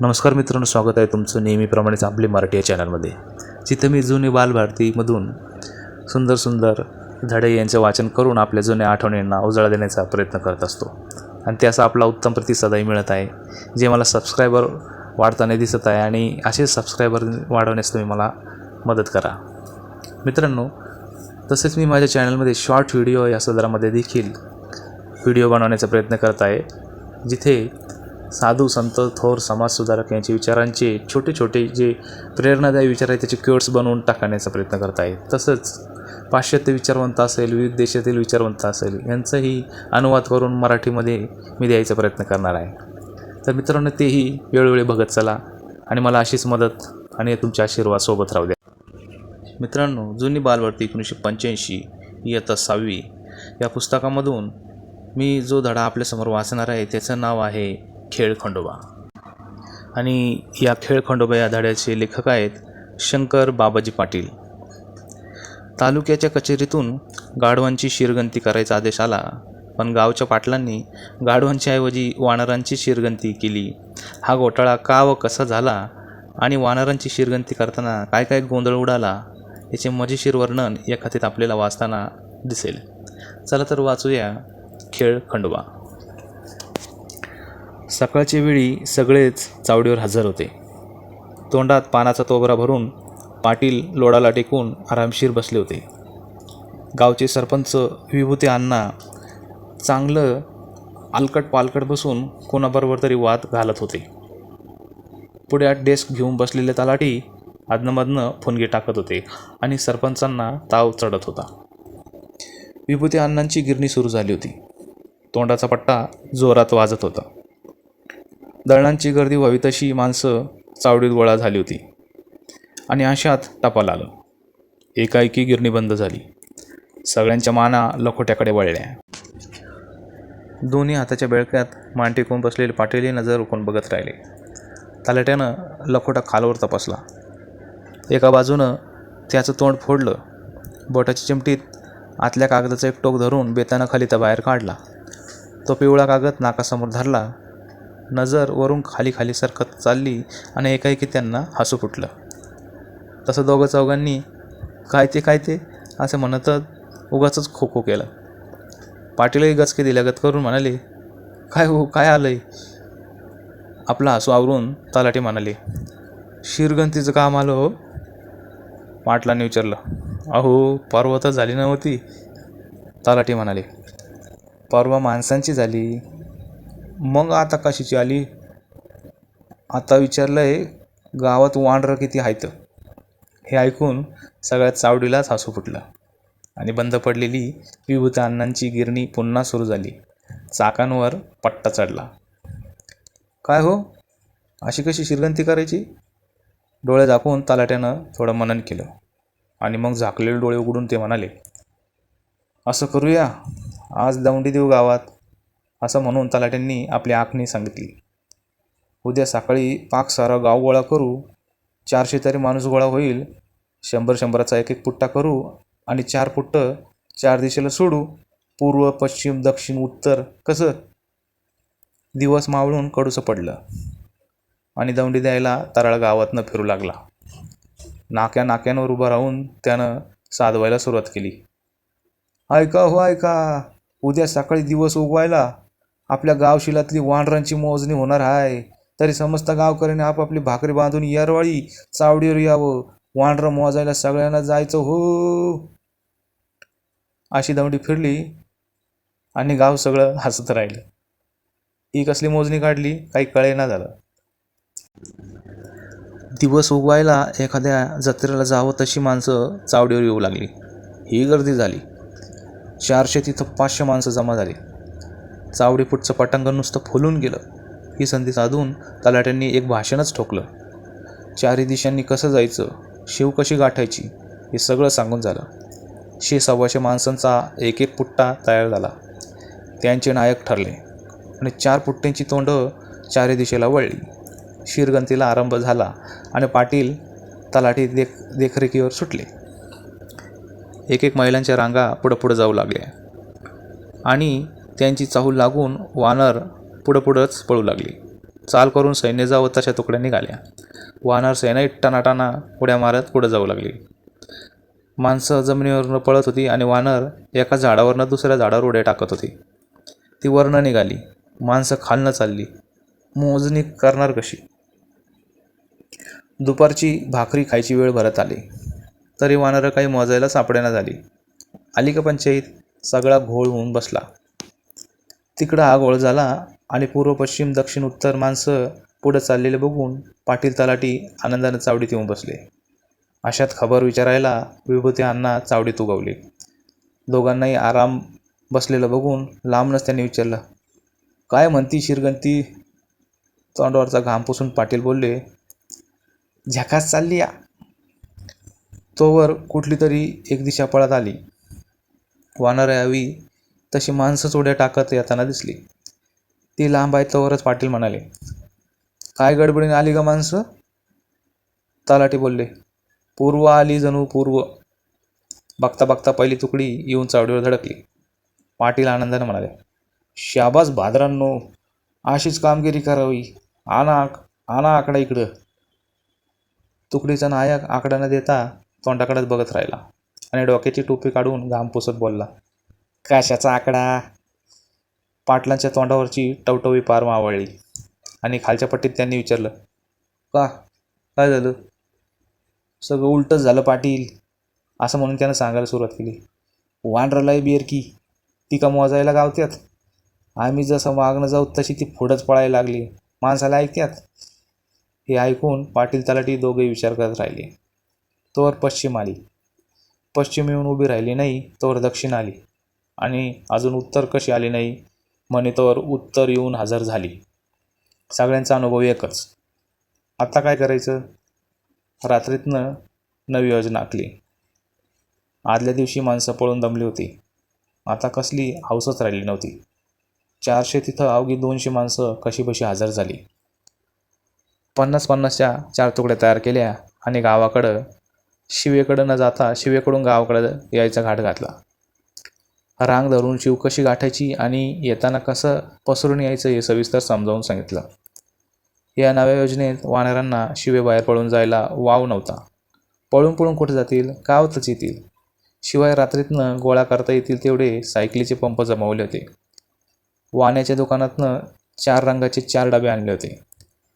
नमस्कार मित्रांनो स्वागत आहे तुमचं नेहमीप्रमाणेच आपले मराठी या चॅनलमध्ये. जिथं मी जुने बालभारतीमधून सुंदर सुंदर धडे यांचं वाचन करून आपल्या जुन्या आठवणींना उजाळा देण्याचा प्रयत्न करत असतो. आणि त्याचा आपला उत्तम प्रतिसादही मिळत आहे. जे मला सबस्क्रायबर वाढताना दिसत आहे आणि असेच सबस्क्रायबर वाढवण्यास तुम्ही मला मदत करा. मित्रांनो तसेच मी माझ्या चॅनलमध्ये शॉर्ट व्हिडिओ या सदरामध्ये देखील व्हिडिओ बनवण्याचा प्रयत्न करत आहे. जिथे साधू संत थोर समाजसुधारक यांचे विचारांचे छोटे छोटे जे प्रेरणादायी विचार आहेत त्याचे क्युअर्स बनवून टाकण्याचा प्रयत्न करत आहे तसंच पाश्चात्य विचारवंत असेल विविध देशातील विचारवंत असेल यांचाही अनुवाद करून मराठीमध्ये मी द्यायचा प्रयत्न करणार आहे. तर मित्रांनो तेही वेळोवेळी बघत चला आणि मला अशीच मदत आणि तुमचे आशीर्वाद सोबत राहू द्या. मित्रांनो जुनी बालवर्ती एकोणीसशे पंच्याऐंशी इयत्ता सहावी. या पुस्तकामधून मी जो धडा आपल्यासमोर वाचणार आहे त्याचं नाव आहे खेळ खंडोबा. आणि या खेळ खंडोबा या धड्याचे लेखक आहेत शंकर बाबाजी पाटील. तालुक्याच्या कचेरीतून गाढवांची शिरगंती करायचा आदेश आला पण गावच्या पाटलांनी गाढवांच्या ऐवजी वानरांची शिरगंती केली. हा घोटाळा का व कसा झाला आणि वानरांची शिरगंती करताना काय काय गोंधळ उडाला याचे मजेशीर वर्णन या कथेत आपल्याला वाचताना दिसेल. चला तर वाचूया खेळ खंडोबा. सकाळच्या वेळी सगळेच चावडीवर हजर होते. तोंडात पानाचा तोबरा भरून पाटील लोडाला टेकून आरामशीर बसले होते. गावचे सरपंच विभूती अण्णा चांगलं आलकट पालकट बसून कोणाबरोबर तरी वाद घालत होते. पुढे डेस्क घेऊन बसलेले तलाठी अधनमधनं फुनगे टाकत होते आणि सरपंचांना ताव चढत होता. विभूती अण्णांची गिरणी सुरू झाली होती. तोंडाचा पट्टा जोरात वाजत होता. दळणांची गर्दी व्हावी तशी माणसं चावडीत गोळा झाली होती. आणि अशात टपाल आलं. एकाएकी गिरणी बंद झाली. सगळ्यांच्या माना लखोट्याकडे वळल्या. दोन्ही हाताच्या बेळक्यात मान टेकून बसलेले पाटीलही नजर रोखून बघत राहिले. तलाट्यानं लखोटा खालवर तपासला. एका बाजूनं त्याचं तोंड फोडलं. बोटाच्या चिमटीत आतल्या कागदाचं एक टोक धरून बेतानं खाली तर बाहेर काढला. तो पिवळा कागद नाकासमोर धरला. नजर वरून खाली खाली सरकत चालली आणि एकाएकी त्यांना हसू फुटलं. तसं दोघं चौघांनी काय ते काय ते असं म्हणतच उगाचंच खो खो केलं. पाटीलही गचके दिल्यागत करून म्हणाले काय हो काय आलं आहे आपला हसू आवरून तलाटी म्हणाले शिरगंतीचं काम आलं हो. पाटलांनी विचारलं अहो पर्वतच झाली नव्हती? तलाटी म्हणाले परवा माणसांची झाली. मग आता कशाची आली? आता विचारलं आहे गावात वानरं किती आहेत? हे ऐकून सगळ्यात चावडीलाच हसू फुटलं आणि बंद पडलेली विभूत अण्णांची गिरणी पुन्हा सुरू झाली. चाकांवर पट्टा चढला. काय हो? अशी कशी शिरगंती करायची? डोळे झाकून तलाट्यानं थोडं मनन केलं आणि मग झाकलेले डोळे उघडून ते म्हणाले असं करूया. आज दौंडी देऊ गावात. असं म्हणून तलाट्यांनी आपली आखणी सांगितली. उद्या सकाळी पाक सारा गाव गोळा करू चारशे तरी माणूस गोळा होईल शंभर शंभराचा एक एक पुट्टा करू आणि चार पुट्ट चार दिशेला सोडू पूर्व पश्चिम दक्षिण उत्तर कसं? दिवस मावळून कडूचं पडलं आणि दौंडी द्यायला तराळ गावातनं फिरू लागला. नाक्या नाक्यांवर उभं राहून त्यानं साधवायला सुरुवात केली. ऐका हो ऐका. उद्या सकाळी दिवस उगवायला आपल्या गावशिलातली वानरांची मोजणी होणार आहे तरी समस्त गावकऱ्याने आपापली भाकरी बांधून येरवाळी चावडीवर यावं. वानरं मोजायला सगळ्यांना जायचं हो. अशी दमडी फिरली आणि गाव सगळं हसत राहिलं. ही कसली मोजणी काढली काही कळेना झालं. दिवस उगवायला एखाद्या जत्रेला जावं तशी माणसं चावडीवर येऊ लागली. ही गर्दी झाली. चारशे तिथं पाचशे माणसं जमा झाली. चावडी पुढचं पटांगण नुसतं फुलून गेलं. ही संधी साधून तलाट्यांनी एक भाषणच ठोकलं. चारी दिशांनी कसं जायचं शिव कशी गाठायची हे सगळं सांगून झालं. शे सव्वाशे माणसांचा एक एक पुट्टा तयार झाला. त्यांचे नायक ठरले आणि चार पुट्ट्यांची तोंडं चारी दिशेला वळली. शिरगंतीला आरंभ झाला आणि पाटील तलाठी देख देखरेखीवर सुटले. एक एक महिलांच्या रांगा पुढं पुढं जाऊ लागल्या. आणि त्यांची चाहूल लागून वानर पुढं पुढंच पळू लागली. चाल करून सैन्य जावं तशा तुकड्या निघाल्या. वानर सैन्य टनाटाना उड्या मारत पुढं जाऊ लागली. माणसं जमिनीवरनं पळत होती आणि वानर एका झाडावरनं दुसऱ्या झाडावर उड्या टाकत होती. ती वरनं निघाली. माणसं खालनं चालली. मोजणी करणार कशी? दुपारची भाकरी खायची वेळ भरत आली. तरी वानरं काही मोजायला सापडेना झाली. आली का पंचायत? सगळा घोळ होऊन बसला. तिकडं हा घोळ झाला आणि पूर्व पश्चिम दक्षिण उत्तर माणसं पुढं चाललेले बघून पाटील तलाठी आनंदानं चावडीत येऊन बसले. अशात खबर विचारायला विभूती अण्णा चावडीत उगवले. दोघांनाही आराम बसलेलं बघून लांबनच त्यांनी विचारलं काय म्हणती शिरगंती? तोंडावरचा घाम पुसून पाटील बोलले झकास चालली या. तोवर कुठली तरी एक दिशा पळत आली. वानर यावी तशी माणसंच उड्या टाकत येताना दिसली. ती लांब आहे तोवरच पाटील म्हणाले काय गडबडीने आली का माणसं? तलाठी बोलले पूर्व आली जणू पूर्व. बघता बघता पहिली तुकडी येऊन चावडीवर धडकली. पाटील आनंदाने म्हणाले शाबास भादरांनो अशीच कामगिरी करावी. आणा आणा आकडा इकडं. तुकडीचा नायक आकडा न देता तोंडाकडेच बघत राहिला आणि डोक्याची टोपी काढून घाम पुसत बोलला काशाचा आकडा पाटलांच्या तोंडावरची टवटवी पार मावळली. आणि खालच्या पट्टीत त्यांनी विचारलं का? काय झालं? सगळं उलटंच झालं पाटील असं म्हणून त्यानं सांगायला सुरुवात केली. वांढरलाय बिअर की ती का मोजायला गावत्यात? आम्ही जसं मागणं जाऊ तशी ती पुढंच पळायला लागली. माणसाला ऐकत्यात? हे ऐकून पाटील तलाठी दोघे विचार करत राहिले. तोवर पश्चिम आली. पश्चिम येऊन उभी राहिली नाही तोवर दक्षिण आली. आणि अजून उत्तर कशी आली नाही? म्हणे उत्तर येऊन हजर झाली. सगळ्यांचा अनुभव एकच. आत्ता काय करायचं? रात्रीतनं नवी योजना आखली. आदल्या दिवशी माणसं पळून दमली होती. आता कसली हौसच राहिली नव्हती. चारशे तिथं अवघी दोनशे माणसं कशी बशी हजर झाली. पन्नास पन्नासच्या चार तुकड्या तयार केल्या आणि गावाकडं शिवेकडं न जाता शिवेकडून गावाकडं यायचा घाट घातला. रांग धरून शिव कशी गाठायची आणि येताना कसं पसरून यायचं हे सविस्तर समजावून सांगितलं. या नव्या योजनेत वानरांना शिवे बाहेर पळून जायला वाव नव्हता. पळून पळून कुठे जातील? गावातच येतील. शिवाय रात्रीतनं गोळा करता येतील तेवढे सायकलीचे पंप जमवले होते. वाण्याच्या दुकानातनं चार रंगाचे चार डबे आणले होते.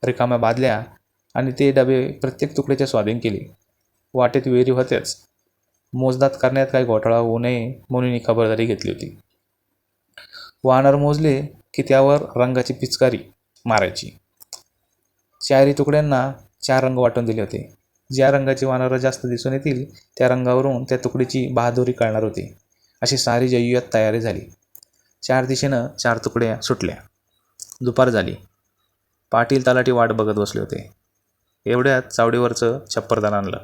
रिकाम्या बादल्या आणि ते डबे प्रत्येक तुकड्याच्या स्वाधीन केले. वाटेत विहिरी होत्याच. मोजदात करण्यात काही घोटाळा होऊ नये म्हणून ही खबरदारी घेतली होती. वानर मोजले की त्यावर रंगाची पिचकारी मारायची. चारही तुकड्यांना चार रंग वाटून दिले होते. ज्या रंगाची वानरं जास्त दिसून येतील त्या रंगावरून त्या तुकडीची बहादुरी कळणार होती. अशी सारी जय्यत तयारी झाली. चार दिशेनं चार तुकड्या सुटल्या. दुपार झाली. पाटील तलाठी वाट बघत बसले होते. एवढ्यात चावडीवरचं छप्परदान आणलं.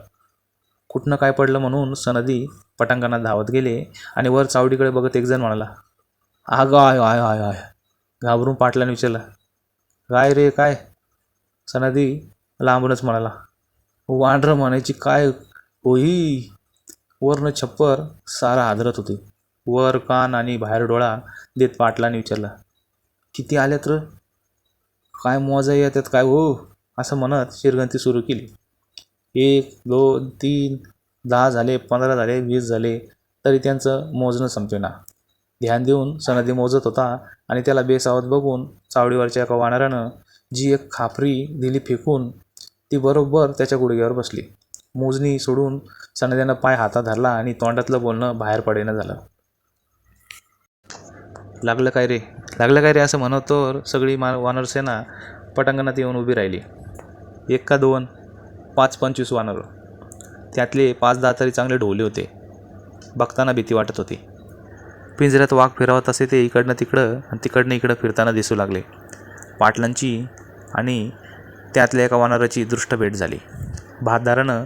कुठनं काय पडलं म्हणून सनदी पटांगणात धावत गेले आणि वर चावडीकडे बघत एकजण म्हणाला आग आय आय आय आय घाबरून पाटलाने विचारलं काय रे काय? सनदी लांबूनच म्हणाला वांढरं म्हणायची काय होई? वरनं छप्पर सारा हादरत होते. वर कान आणि बाहेर डोळा देत पाटलाने विचारला किती आल्यात र? काय मोजा येतात काय हो? असं म्हणत शिरगंती सुरू केली. एक दोन तीन दहा झाले पंधरा झाले वीस झाले तरी त्यांचं मोजणं संपेना ध्यान देऊन सनदी मोजत होता आणि त्याला बेसावत बघून चावडीवरच्या एका वानरानं जी एक खापरी दिली फेकून ती बरोबर त्याच्या गुडघ्यावर बसली. मोजणी सोडून सनद्यानं पाय हातात धरला आणि तोंडातलं बोलणं बाहेर पडेनं झालं. लागलं काय रे? लागलं काय रे असं म्हणत तर सगळी मा वानरसेना पटांगणात येऊन उभी राहिली. एक का दोन? पाच पंचवीस वानर. त्यातले पाच दहा तरी चांगले ढोले होते. बघताना भीती वाटत होती. पिंजऱ्यात वाघ फिरवत असे ते इकडनं तिकडं आणि तिकडनं इकडं फिरताना दिसू लागले. पाटलांची आणि त्यातल्या एका वानराची दृष्ट भेट झाली. भातदारानं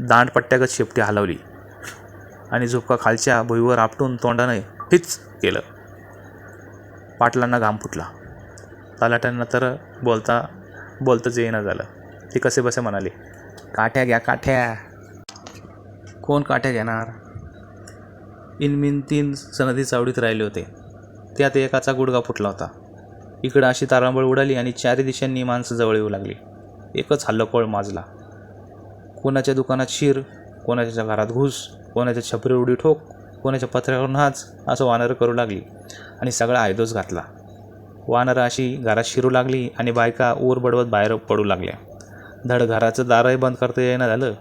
दांडपट्ट्यागत शेपटी हलवली आणि झोपका खालच्या भुईवर आपटून तोंडाने हिच केलं. पाटलांना घाम फुटला. तलाट्यांना तर बोलता बोलतंच येईना झालं. ते कसे बसे म्हणाले काठ्या घ्या काठ्या. कोण काठ्या घेणार? इनमिन तीन सनदी चावडीत राहिले होते. त्यात एकाचा गुडगा फुटला होता. इकडं अशी तारांबळ उडाली आणि चारी दिशांनी माणसं जवळ येऊ लागली. एकच हल्लकोळ माजला. कोणाच्या दुकानात शिर कोणाच्या घरात घुस कोणाच्या छपरी उडी ठोक कोणाच्या पत्र्यावर नाच असं वानरं करू लागली आणि सगळा आयदोस घातला. वानरं अशी घरात शिरू लागली आणि बायका ऊर बडवत बाहेर पडू लागल्या. धड घराचं दारही बंद करता येईना झालं.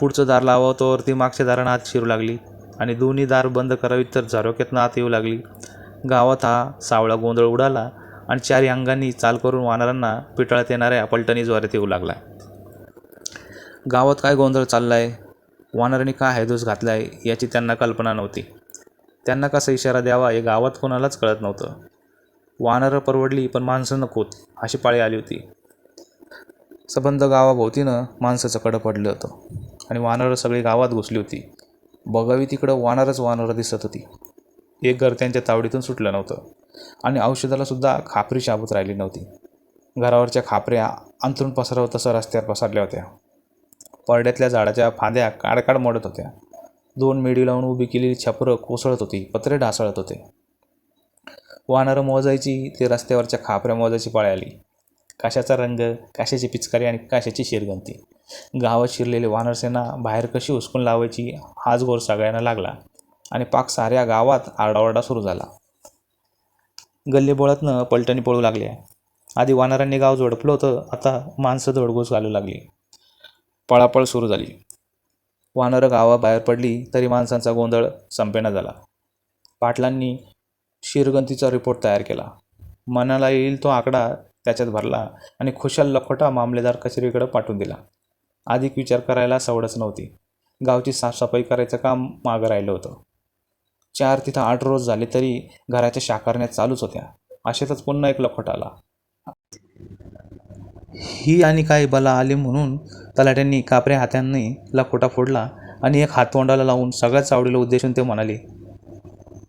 पुढचं दार लावावं तोवर ती मागच्या दारानं आत शिरू लागली. आणि दोन्ही दार बंद करावीत तर झरोक्यातनं आत येऊ लागली. गावात हा सावळा गोंधळ उडाला आणि चारी अंगांनी चाल करून वानरांना पिटाळत येणाऱ्या पलटणी ज्वारीत येऊ लागला. गावात काय गोंधळ चालला आहे वानरांनी काय हैदोस आहे याची त्यांना कल्पना नव्हती. त्यांना कसा इशारा द्यावा हे गावात कोणालाच कळत नव्हतं. वानरं परवडली पण माणसं नकोत अशी पाळी आली होती. सबंध गावाभोवतीनं माणसाचं कडं पडलं होतं. आणि वानरं सगळी गावात घुसली होती. बघावी तिकडं वानरच वानरं दिसत होती. एक घर त्यांच्या तावडीतून सुटलं नव्हतं. आणि औषधालासुद्धा खापरी शाबूत राहिली नव्हती. घरावरच्या खापऱ्या अंथरून पसरव तसं रस्त्यावर पसरल्या होत्या. परड्यातल्या झाडाच्या फांद्या काडकाड मोडत होत्या. दोन मेडी लावून उभी केलेली छपरं कोसळत होती पत्रे ढासळत होते. वानरं मोजायची ते रस्त्यावरच्या खापऱ्या मोजायची पाळी आली. काशाचा रंग काशाची पिचकारी आणि काशाची शिरगंती. गावात शिरलेली वानरसेना बाहेर कशी हुसकून लावायची हाच गोर सगळ्यांना लागला आणि पाक साऱ्या गावात आरडाओरडा सुरू झाला. गल्लीबोळातनं पलटणी पळू लागल्या. आधी वानरांनी गाव झोडपलं होतं आता माणसं धडघोस घालू लागली. पळापळ सुरू झाली. वानरं गावाबाहेर पडली तरी माणसांचा गोंधळ संपेना झाला. पाटलांनी शिरगंतीचा रिपोर्ट तयार केला. मनाला येईल तो आकडा त्याच्यात भरला आणि खुशाल लखोटा मामलेदार कचेरीकडे पाठवून दिला. अधिक विचार करायला सवडच नव्हती. गावची साफसफाई करायचं काम मागं राहिलं होतं. चार तिथं आठ रोज झाले तरी घराच्या शाकारण्या चालूच होत्या. अशातच पुन्हा एक लखोट आला. ही आणि काय बला आली म्हणून तलाट्यांनी कापऱ्या हातांनी लखोटा फोडला आणि एक हातवंडाला लावून सगळ्यात चावडीला उद्देशून ते म्हणाले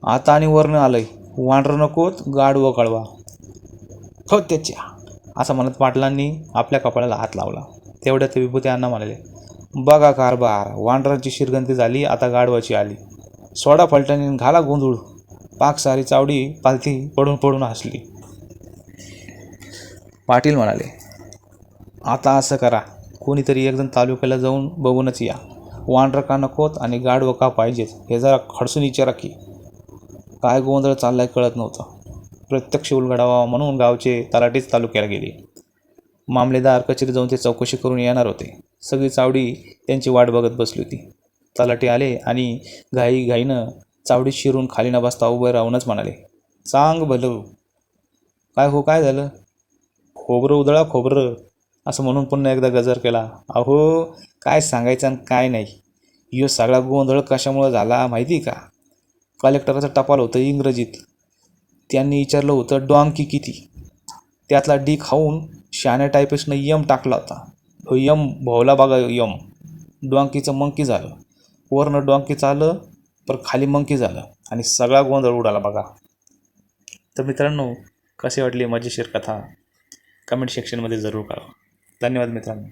आता आणि वरनं आलंय. वांडर नकोत गाड व कळवा. हो त्याच्या. असं म्हणत पाटलांनी आपल्या कपाळाला हात लावला. तेवढ्या ते विभूती अण्णा म्हणाले बघा कारभार वांढरांची शिरगंती झाली आता गाढवाची आली. सोडा पलटणी घाला गोंधळ. पाक सारी चावडी पालथी पडून पडून हसली. पाटील म्हणाले आता असं करा. कोणीतरी एकजण तालुक्याला जाऊन बघूनच या. वांढरं का नकोत आणि गाडवं का पाहिजेत हे जरा खडसून विचारा की. काय गोंधळ चाललाय कळत नव्हतं. प्रत्यक्ष उलगडावा म्हणून गावचे तलाठीच तालुक्याला गेले. मामलेदार कचेरी जाऊन ते चौकशी करून येणार होते. सगळी चावडी त्यांची वाट बघत बसली होती. तलाठी आले आणि घाई घाईनं चावडीत शिरून खाली न बसता उभं राहूनच म्हणाले सांग भलं काय हो काय झालं? खोबरं उधळा खोबरं असं म्हणून पुन्हा एकदा गजर केला. अहो काय सांगायचं आणि काय नाही. यो सगळा गोंधळ कशामुळं झाला माहिती का? कलेक्टराचं टपाल होतं इंग्रजीत. त्यांनी विचारलं होतं डॉंकी किती? त्यातला डी खाऊन शहाण्या टायपिस्टनं यम टाकला होता. हो यम भोवला बघा यम. डॉंकीचं मंकी झालं. वरनं डॉंकीचं आलं पर खाली मंकी झालं आणि सगळा गोंधळ उडाला बघा. तर मित्रांनो कसे वाटली मजेशीर कथा? कमेंट सेक्शनमध्ये जरूर कळवा. धन्यवाद मित्रांनो.